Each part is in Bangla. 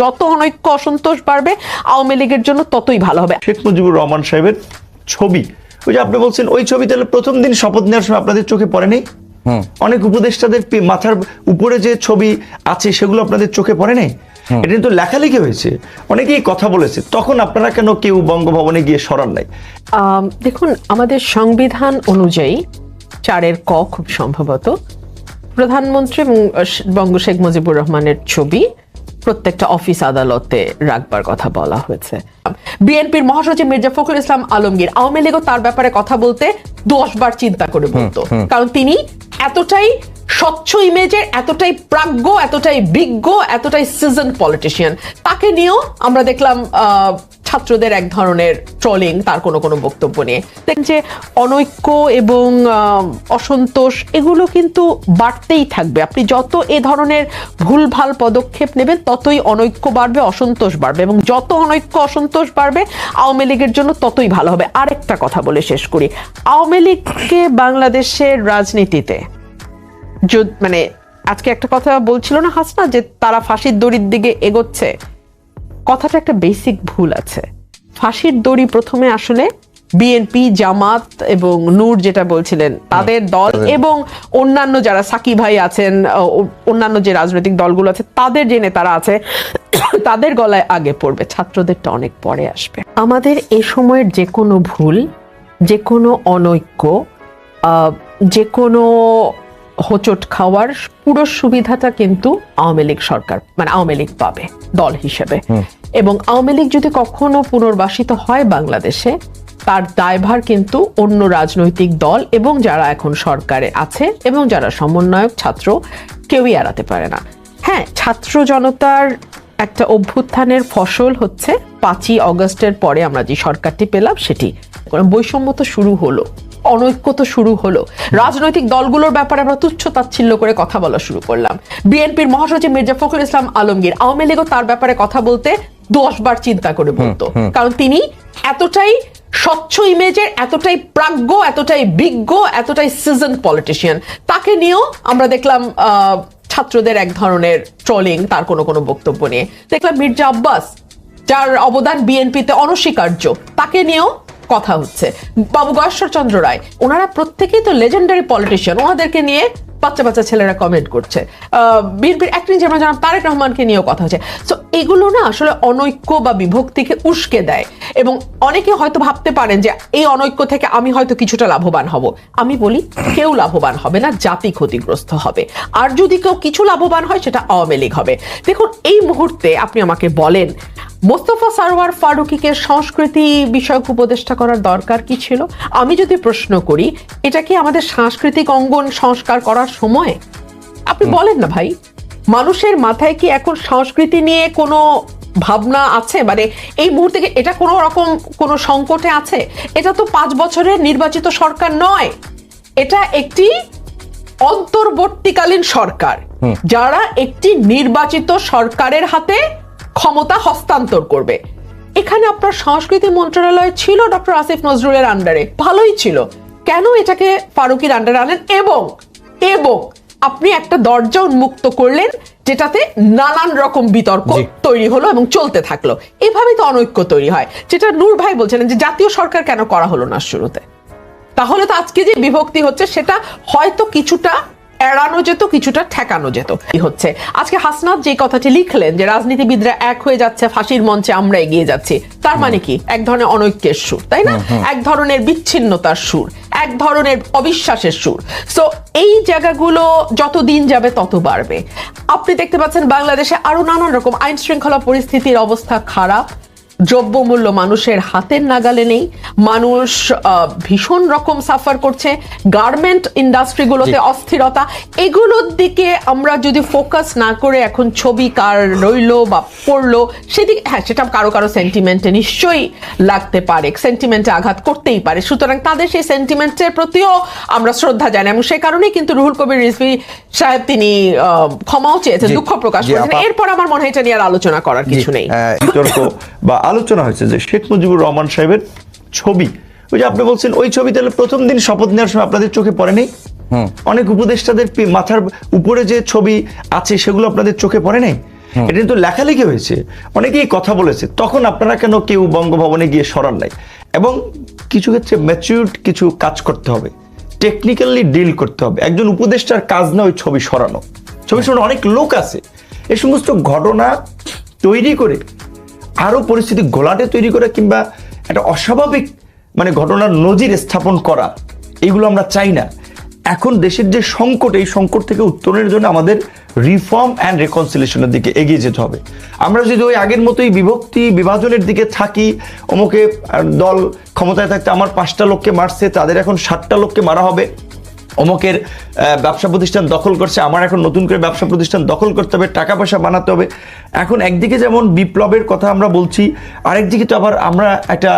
যত অনৈক্য অসন্তোষ বাড়বে আওয়ামী লীগের জন্য ততই ভালো হবে। শেখ মুজিবুর রহমান সাহেবের ছবি। ওই যে আপনি বলছেন ওই ছবি তাহলে প্রথম দিন শপথ নেওয়ার সময় আপনাদের চোখে পড়ে নেই অনেক উপদেষ্টাদের মাথার উপরে যে ছবি আছে সেগুলো আপনাদের চোখে পড়ে নেই এটা কিন্তু লেখালেখি হয়েছে। অনেকেই কথা বলেছে। তখন আপনারা কেন কেউ বঙ্গভবনে গিয়ে সরান নাই? দেখুন আমাদের সংবিধান অনুযায়ী চারের ক খুব সম্ভবত। প্রধানমন্ত্রী এবং বঙ্গ শেখ মুজিবুর রহমানের ছবি প্রত্যেকটা অফিস আদালতে রাখবার কথা বলা হয়েছে। বিএনপির মহাসচিব মির্জা ফখরুল ইসলাম আলমগীর আওয়ামী লীগও তার ব্যাপারে কথা বলতে দশ বার চিন্তা করে বলতো। কারণ তিনি এতটাই স্বচ্ছ ইমেজের এতটাই প্রাজ্ঞ এতটাই বিজ্ঞ এতটাই সিজন পলিটিশিয়ান তাকে নিয়েও আমরা দেখলাম আহ, ছাত্রদের এক ধরনের ট্রলিং তার কোনো কোনো বক্তব্য নিয়ে। দেখেন যে অনৈক্য এবং অসন্তোষ, এগুলো কিন্তু বাড়তেই থাকবে। আপনি যত এ ধরনের ভুলভাল পদক্ষেপ নেবেন, ততই অনৈক্য বাড়বে, অসন্তোষ বাড়বে এবং যত অনৈক্য, অসন্তোষ বাড়বে, আওয়ামী লীগের জন্য ততই ভালো হবে। আরেকটা কথা বলে শেষ করি। আওয়ামী লীগকে বাংলাদেশের রাজনীতিতে মানে আজকে একটা কথা বলছিল না হাসনা, যে তারা ফাঁসির দড়ির দিকে এগোচ্ছে? কথাটা একটা বেসিক ভুল আছে। ফাঁসির দড়ি প্রথমে আসলে বিএনপি জামাত এবং নূর যেটা বলছিলেন তাদের দল এবং অন্যান্য যারা সাকি ভাই আছেন অন্যান্য যে রাজনৈতিক দলগুলো আছে তাদের যে নেতারা আছে তাদের গলায় আগে পড়বে। ছাত্রদেরটা অনেক পরে আসবে। আমাদের এ সময়ের যে কোনো ভুল যে কোনো অনৈক্য আহ, যে কোনো হোঁচট খাওয়ার পুরো সুবিধাটা কিন্তু আওয়ামী লীগ সরকার মানে আওয়ামী লীগ পাবে দল হিসেবে। এবং আওয়ামী লীগ যদি কখনো পুনর্বাসিত হয় বাংলাদেশে তার দায়ভার কিন্তু অন্য রাজনৈতিক দল এবং যারা এখন সরকারে আছে এবং যারা সমন্বয়ক ছাত্র কেউই এড়াতে পারে না। হ্যাঁ ছাত্র জনতার একটা অভ্যুত্থানের ফসল হচ্ছে পাঁচই অগস্টের পরে আমরা যে সরকারটি পেলাম সেটি। বৈষম্য তো শুরু হলো। অনৈক্য তো শুরু হলো। রাজনৈতিক দলগুলোর ব্যাপারে আমরা তুচ্ছ তাচ্ছিল্য করে কথা বলা শুরু করলাম। বিএনপির মহাসচিব মির্জা ফখরুল ইসলাম আলমগীর আওয়ামী লীগও তার ব্যাপারে কথা বলতে দশ বার চিন্তা করে বলতো। কারণ তিনি এতটাই স্বচ্ছ ইমেজের এতটাই প্রাজ্ঞ এতটাই বিজ্ঞ এতটাই সিজন পলিটিশিয়ান। তাকে নিয়েও আমরা দেখলাম আহ, ছাত্রদের এক ধরনের ট্রলিং তার কোনো কোনো বক্তব্য নিয়ে। দেখলাম মির্জা আব্বাস যার অবদান বিএনপিতে অনস্বীকার্য তাকে নিয়েও কথা হচ্ছে। বাবু গয়েশ্বর চন্দ্র রায়, ওনারা প্রত্যেকেই তো লেজেন্ডারি পলিটিশিয়ান ওনাদেরকে নিয়ে বাচ্চা বাচ্চা ছেলেরা কমেন্ট করছে। বিএনপির অ্যাক্টিং চেয়ারম্যান জনাব তারেক রহমানকে নিয়েও কথা হচ্ছে। তো এগুলো না আসলে অনৈক্য বা বিভক্তিকে উস্কে দেয়। এবং অনেকে হয়তো ভাবতে পারেন যে, এই অনৈক্য থেকে আমি হয়তো কিছুটা লাভবান হব। আমি বলি, কেউ লাভবান হবে না, জাতি ক্ষতিগ্রস্ত হবে। আর যদি কেউ কিছু লাভবান হয়, সেটা আওয়ামী লীগ হবে। দেখুন, এই মুহূর্তে আপনি আমাকে বলেন মোস্তফা সারোয়ার ফারুকিকে সংস্কৃতি বিষয়ক উপদেষ্টা করার দরকার কি ছিল? আমি যদি প্রশ্ন করি এটা কি আমাদের সাংস্কৃতিক অঙ্গন সংস্কার করার সময়? আপনি বলেন না ভাই। মানুষের মাথায় কি এখন সংস্কৃতি নিয়ে কোনো ভাবনা আছে? মানে এই মুহূর্তে এটা কোনো রকম কোনো সংকটে আছে? এটা তো পাঁচ বছরের নির্বাচিত সরকার নয়। এটা একটি অন্তর্বর্তীকালীন সরকার। যারা একটি নির্বাচিত সরকারের হাতে ক্ষমতা হস্তান্তর করবে। এখানে আপনার সংস্কৃতি মন্ত্রণালয় ছিল ডক্টর আসিফ নজরুলের আন্ডারে ভালোই ছিল। কেন এটাকে ফারুকির আন্ডারে আনলেন এবং এবং আপনি একটা দরজা উন্মুক্ত করলেন যেটাতে নানান রকম বিতর্ক তৈরি হলো এবং চলতে থাকল। এভাবে তো অনৈক্য তৈরি হয়। যেটা নূর ভাই বলছিলেন যে জাতীয় সরকার কেন করা হলো না শুরুতে? তাহলে তো আজকে যে বিভক্তি হচ্ছে সেটা হয়তো কিছুটা এড়ানো যেত কিছুটা ঠেকানো যেত। কি হচ্ছে। আজকে হাসনাত যে কথাটি লিখলেন যে রাজনীতিবিদরা এক হয়ে যাচ্ছে ফাঁসির মঞ্চে আমরা এগিয়ে যাচ্ছি তার মানে কি? এক ধরনের অনৈক্যের সুর তাই না? এক ধরনের বিচ্ছিন্নতার সুর এক ধরনের অবিশ্বাসের সুর। সো এই জায়গাগুলো যত দিন যাবে তত বাড়বে। আপনি দেখতে পাচ্ছেন বাংলাদেশে আরও নানান রকম আইন শৃঙ্খলা পরিস্থিতির অবস্থা খারাপ। দ্রব্যমূল্য মানুষের হাতের নাগালে নেই। মানুষ ভীষণ রকম সাফার করছে। গার্মেন্ট ইন্ডাস্ট্রিগুলোতে অস্থিরতা। এগুলোর দিকে আমরা যদি ফোকাস না করে এখন ছবি কার রইল বা পড়ল সেদিকে হ্যাঁ সেটা কারও কারও সেন্টিমেন্টে নিশ্চয়ই লাগতে পারে। সেন্টিমেন্টে আঘাত করতেই পারে। সুতরাং তাদের সেই সেন্টিমেন্টের প্রতিও আমরা শ্রদ্ধা জানাই এবং সে কারণেই কিন্তু রুহুল কবির রিজভি সাহেব তিনি ক্ষমাও চেয়েছেন দুঃখ প্রকাশ করেছেন। এরপর আমার মনে হয় এটা নিয়ে আর আলোচনা করার কিছু নেই। বা আলোচনা হয়েছে যে শেখ মুজিবুর রহমান সাহেবের ছবি। ওই যে আপনি বলছেন ওই ছবি তাহলে প্রথম দিন শপথ নেওয়ার সময় আপনাদের চোখে পড়ে নেই? অনেক উপদেষ্টাদের মাথার উপরে যে ছবি আছে সেগুলো আপনাদের চোখে পড়ে নেই? এটা কিন্তু লেখালেখি হয়েছে। অনেকেই কথা বলেছে তখন আপনারা কেন কেউ বঙ্গভবনে গিয়ে সরান নাই? এবং কিছু ক্ষেত্রে ম্যাচিউর কিছু কাজ করতে হবে। টেকনিক্যালি ডিল করতে হবে। একজন উপদেষ্টার কাজ না ওই ছবি সরানো। ছবি সরানো অনেক লোক আছে। এই সমস্ত ঘটনা তৈরি করে আরও পরিস্থিতি ঘোলাটে তৈরি করা কিংবা একটা অস্বাভাবিক মানে ঘটনার নজির স্থাপন করা, এগুলো আমরা চাই না। এখন দেশের যে সংকট, এই সংকট থেকে উত্তরণের জন্য আমাদের রিফর্ম অ্যান্ড রেকনসিলেশনের দিকে এগিয়ে যেতে হবে। আমরা যদি ওই আগের মতোই বিভক্তি, বিভাজনের দিকে থাকি, অমুকে দল ক্ষমতায় থাকতে আমার পাঁচটা লোককে মারছে, তাদের এখন ষাটটা লোককে মারা হবে। অমুকের ব্যবসা প্রতিষ্ঠান দখল করছে, আমার এখন নতুন করে ব্যবসা প্রতিষ্ঠান দখল করতে হবে, টাকা পয়সা বানাতে হবে। এখন একদিকে যেমন বিপ্লবের কথা আমরা বলছি, আরেকদিকে তো আবার আমরা একটা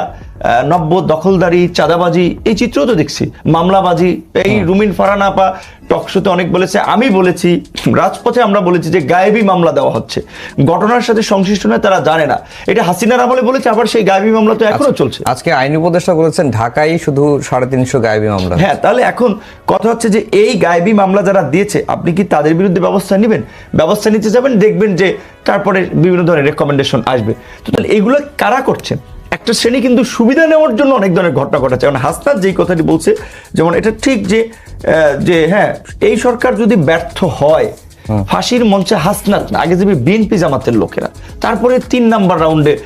নব্য দখলদারি চাঁদাবাজি এই চিত্র তো দেখছি। মামলাবাজি এই রুমিন ফারানা আপা টকশোতে অনেক বলেছে আমি বলেছি রাজপথে আমরা বলেছি যে গায়েবী মামলা দেওয়া হচ্ছে। ঘটনার সাথে সংশ্লিষ্ট নয় তারা জানে না। এটা হাসিনার আমলে বলেছে আবার সেই গায়েবী মামলা তো এখনও চলছে। আজকে আইন উপদেষ্টা বলেছেন ঢাকায় শুধু সাড়ে তিনশো গায়েবী মামলা। হ্যাঁ তাহলে এখন কথা হচ্ছে যে এই গায়েবী মামলা যারা দিয়েছে আপনি কি তাদের বিরুদ্ধে ব্যবস্থা নেবেন? ব্যবস্থা নিতে যাবেন দেখবেন যে তারপরে বিভিন্ন ধরনের রেকমেন্ডেশন আসবে। তো তাহলে এগুলো কারা করছেন? একটা শ্রেণি কিন্তু সুবিধা নেওয়ার জন্য অনেক ধরনের ঘটনা ঘটাচ্ছে কারণ হাসনাত যেই কথাটি বলছে যেমন এটা ঠিক যে যে হ্যাঁ এই সরকার যদি ব্যর্থ হয় ফাঁসির মঞ্চে হাসনাত না আগে যাবে বিএনপি জামাতের লোকেরা তারপরে তিন নাম্বার রাউন্ডে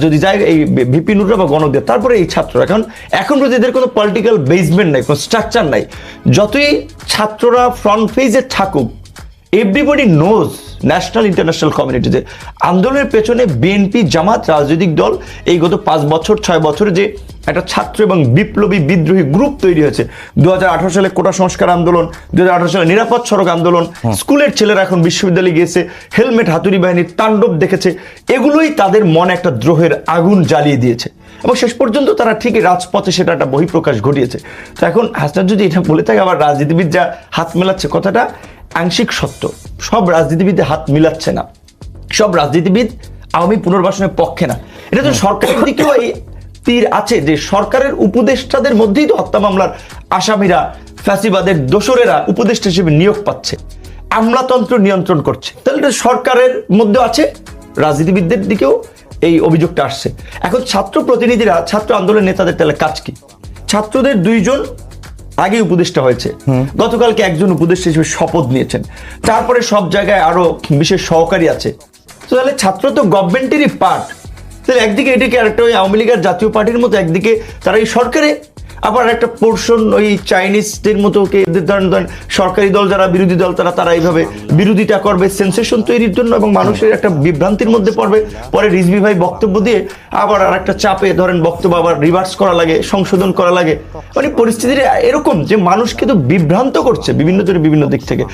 যদি যায় এই ভিপি নুররা বা গণদের তারপরে এই ছাত্ররা। কারণ এখন যদি এদের কোনো পলিটিক্যাল বেসমেন্ট নাই কোনো স্ট্রাকচার নাই। যতই ছাত্ররা ফ্রন্ট ফেজে থাকুক এভরিবডি নোজ ন্যাশনাল ইন্টারন্যাশনাল কমিউনিটিতে। আন্দোলনের পেছনে বিএনপি জামাত রাজনৈতিক দল এই গত পাঁচ বছর ছয় বছরে যে একটা ছাত্র এবং বিপ্লবী বিদ্রোহী গ্রুপ তৈরি হয়েছে। দুহাজার আঠারো সালে কোটা সংস্কার আন্দোলন দু হাজার আঠারো সালে নিরাপদ সড়ক আন্দোলন স্কুলের ছেলেরা এখন বিশ্ববিদ্যালয়ে গিয়েছে হেলমেট হাতুড়ি বাহিনীর তাণ্ডব দেখেছে। এগুলোই তাদের মনে একটা দ্রোহের আগুন জ্বালিয়ে দিয়েছে। এবং শেষ পর্যন্ত তারা ঠিকই রাজপথে সেটা একটা বহিঃপ্রকাশ ঘটিয়েছে। তো এখন হাসনাত যদি এটা বলে থাকে আবার রাজনীতিবিদ যা হাত মেলাচ্ছে কথাটা আংশিক সত্য। সব রাজনীতিবিদে হাত মিলাচ্ছে না। সব রাজনীতিবিদ আওয়ামী পুনর্বাসনের পক্ষে না। এটা তো সরকারের দিকেও এই তীর আছে যে সরকারের উপদেষ্টাদের মধ্যেই তো হত্যা মামলার আসামিরা, ফ্যাসিবাদের দোসরেরা উপদেষ্টা হিসেবে নিয়োগ পাচ্ছে। আমলাতন্ত্র নিয়ন্ত্রণ করছে। তাহলে সরকারের মধ্যে আছে, রাজনীতিবিদদের দিকেও এই অভিযোগটা আসছে। এখন ছাত্র প্রতিনিধিরা, ছাত্র আন্দোলনের নেতাদের তাহলে কাজ কি? ছাত্রদের দুইজন আগে উপদেষ্টা হয়েছে। গতকালকে একজন উপদেষ্টা হিসেবে শপথ নিয়েছেন। তারপরে সব জায়গায় আরও বিশেষ সহকারী আছে। তো তাহলে ছাত্র তো গভর্নমেন্টেরই পার্ট তাহলে একদিকে এটাকে আরেকটা ওই আওয়ামী লীগের জাতীয় পার্টির মতো একদিকে তারা এই সরকারে আবার একটা পোর্শন ওই চাইনিজদের মতো এদের ধরেন ধরেন সরকারি দল যারা, বিরোধী দল তারা তারা এইভাবে বিরোধিতা করবে সেন্সেশন তৈরির জন্য এবং মানুষের একটা বিভ্রান্তির মধ্যে পড়বে। পরে রিজবি ভাই বক্তব্য দিয়ে আবার আর একটা চাপে ধরেন বক্তব্য আবার রিভার্স করা লাগে, সংশোধন করা লাগে। মানে পরিস্থিতি এরকম যে মানুষকে তো বিভ্রান্ত করছে বিভিন্ন বিভিন্ন দিক থেকে।